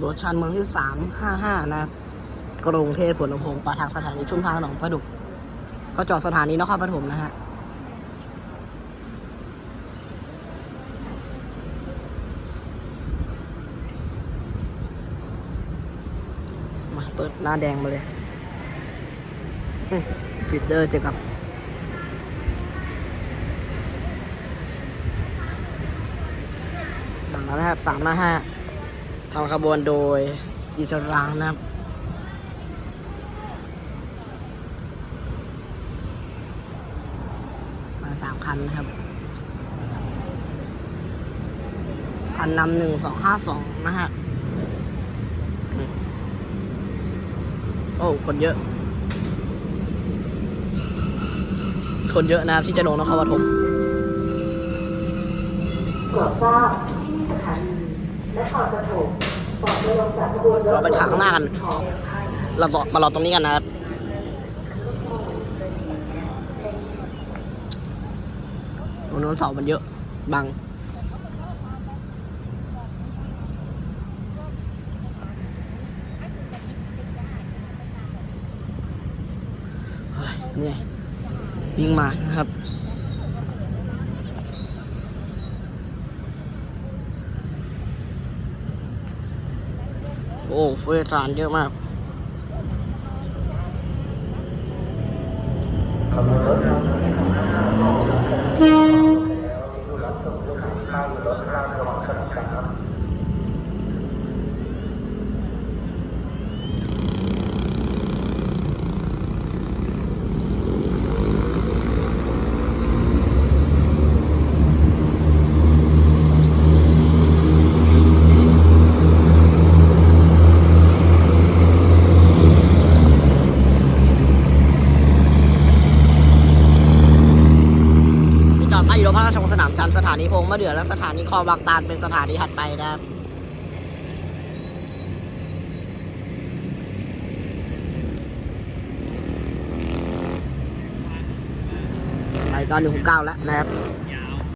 บรถชานเมืองที่สามห้าห้านะกรุงเทพผลลำโพงปลาทางสถานีชุมทางหนองประดุก ก็จอดสถานีนครปฐมนะฮะมาเปิดหน้าแดงมาเลยฟิดเดอร์เจอกับดังแล้วนะครับสามหน้าห้า ทำขบวนโดยดิจรางนะครับ มาสามคันนะครับ คันนำหนึ่งสองห้าสองนะฮะ โอ้ คนเยอะ คนเยอะนะครับที่จะลงนครปฐมโปรดทราบที่นี่สถานี เราไปทางข้างหน้ากัน เราต่อมารอตรงนี้กันนะครับตรงนู้นเสามันเยอะ บังเฮ้ยเหนี่อยวิ่งมานะครับ โอ้เฟยสารเยอะมาก ที่จ อดป้ายอยู่รงพระราชวังสนามจันทร์สถานีพงษ์มะเดื่อและสถานีคลองบางตาลเป็นสถานีถัดไปนะครับไปตอนหนึ่งหกเก้าแล้วนะครับ